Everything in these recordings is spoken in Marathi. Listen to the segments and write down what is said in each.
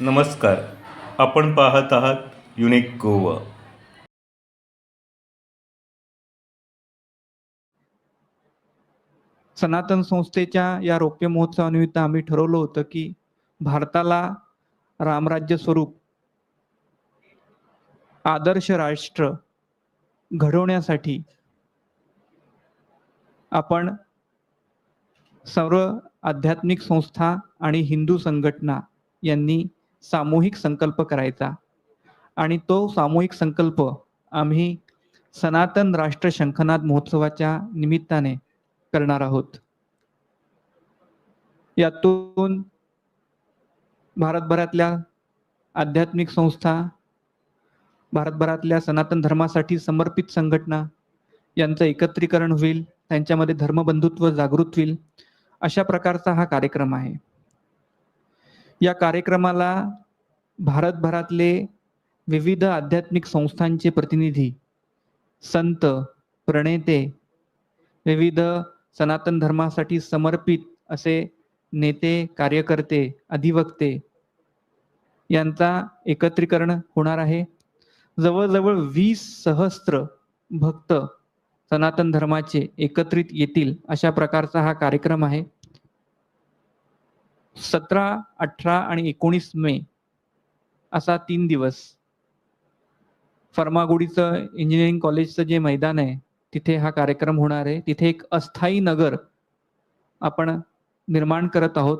नमस्कार. आपण पाहत आहात युनिक गोवा सनातन संस्थेच्या या रौप्य महोत्सवानिमित्त आम्ही ठरवलं होतं की भारताला रामराज्य स्वरूप आदर्श राष्ट्र घडवण्यासाठी आपण सर्व आध्यात्मिक संस्था आणि हिंदू संघटना यांनी सामूहिक संकल्प करायचा. आणि तो सामूहिक संकल्प आम्ही सनातन राष्ट्र शंखनाद महोत्सवाच्या निमित्ताने करणार आहोत. यातून भारतभरातल्या आध्यात्मिक संस्था भारतभरातल्या सनातन धर्मासाठी समर्पित संघटना यांचं एकत्रीकरण होईल त्यांच्यामध्ये धर्मबंधुत्व जागृत होईल अशा प्रकारचा हा कार्यक्रम आहे. या कार्यक्रमाला भारतभरातले विविध आध्यात्मिक संस्थांचे प्रतिनिधी संत प्रणेते विविध सनातन धर्मासाठी समर्पित असे नेते कार्यकर्ते अधिवक्ते यांचा एकत्रीकरण होणार आहे. जवळजवळ वीस सहस्त्र भक्त सनातन धर्माचे एकत्रित येतील अशा प्रकारचा हा कार्यक्रम आहे. सतरा अठरा आणि एकोणीस मे असा तीन दिवस. फर्मागुडीचं इंजिनिअरिंग कॉलेजचं जे मैदान आहे तिथे हा कार्यक्रम होणार आहे. तिथे एक अस्थायी नगर आपण निर्माण करत आहोत.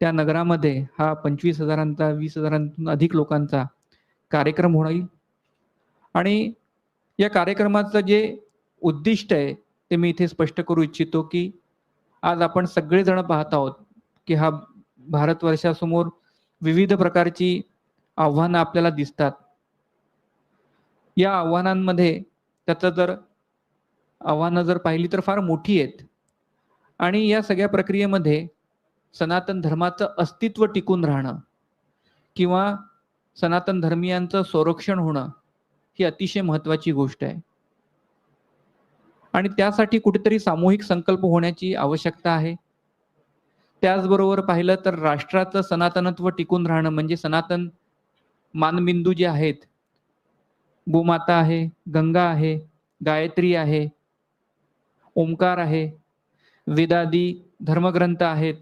त्या नगरामध्ये हा पंचवीस हजारांचा वीस हजारांतून अधिक लोकांचा कार्यक्रम होईल. आणि या कार्यक्रमाचं जे उद्दिष्ट आहे ते मी इथे स्पष्ट करू इच्छितो की आज आपण सगळेजण पाहत आहोत की हा भारतवर्षासमोर विविध प्रकारची आव्हानं आपल्याला दिसतात. या आव्हानांमध्ये त्याचं जर आव्हानं जर पाहिली तर फार मोठी आहेत. आणि या सगळ्या प्रक्रियेमध्ये सनातन धर्माचं अस्तित्व टिकून राहणं किंवा सनातन धर्मियांचं संरक्षण होणं ही अतिशय महत्वाची गोष्ट आहे. आणि त्यासाठी कुठेतरी सामूहिक संकल्प होण्याची आवश्यकता आहे. त्याचबरोबर पाहिलं तर राष्ट्राचं सनातनत्व टिकून राहणं म्हणजे सनातन मानबिंदू जे आहेत गोमाता आहे गंगा आहे गायत्री आहे ओंकार आहे वेदादी धर्मग्रंथ आहेत.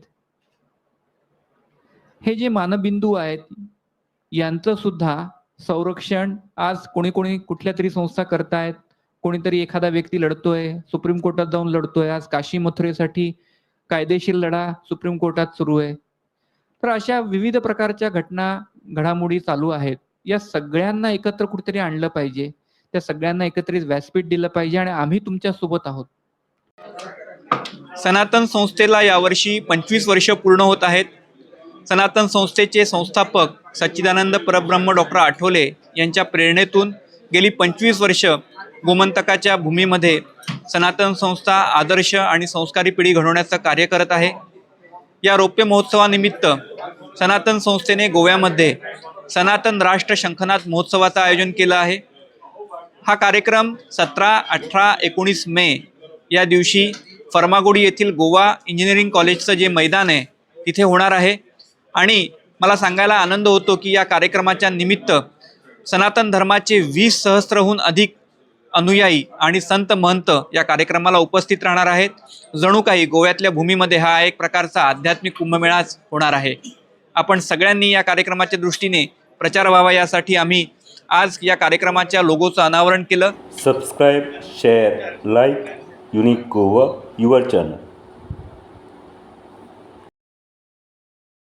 हे जे मानबिंदू आहेत यांचं सुद्धा संरक्षण आज कोणी कोणी कुठल्या तरी संस्था करतायत. कोणीतरी एखादा व्यक्ती लढतोय सुप्रीम कोर्टात जाऊन लढतोय. आज काशी मथुरेसाठी कायदेशीर लढा सुप्रीम कोर्टात सुरू आहे. तर अशा विविध प्रकारच्या घटना घडामोडी चालू आहेत. या सगळ्यांना एकत्र कुठेतरी आणलं पाहिजे. त्या सगळ्यांना एकत्रित व्यासपीठ दिलं पाहिजे आणि आम्ही तुमच्यासोबत आहोत. सनातन संस्थेला यावर्षी पंचवीस वर्ष पूर्ण होत आहेत. सनातन संस्थेचे संस्थापक सच्चिदानंद परब्रह्म डॉक्टर आठवले यांच्या प्रेरणेतून गेली पंचवीस वर्ष गोमंतकाच्या भूमीमध्ये सनातन संस्था आदर्श आणि संस्कारी पिढी घडवण्याचं कार्य करत आहे. या रौप्य महोत्सवानिमित्त सनातन संस्थेने गोव्यामध्ये सनातन राष्ट्र शंखनाथ महोत्सवाचं आयोजन केलं आहे. हा कार्यक्रम सतरा अठरा एकोणीस मे या दिवशी फर्मागुडी येथील गोवा इंजिनिअरिंग कॉलेजचं जे मैदान आहे तिथे होणार आहे. आणि मला सांगायला आनंद होतो की या कार्यक्रमाच्या निमित्त सनातन धर्माचे वीस सहस्त्रहून अधिक अनुयायी आणि संत महंत या कार्यक्रमाला उपस्थित राहणार आहेत. जणू काही गोव्यातल्या भूमीमध्ये हा एक प्रकारचा आध्यात्मिक कुंभमेळाच होणार आहे. आपण सगळ्यांनी या कार्यक्रमाच्या दृष्टीने प्रचार व्हावा यासाठी आम्ही आज या कार्यक्रमाच्या लोगोचं अनावरण केलं. Subscribe share like unique Goa your channel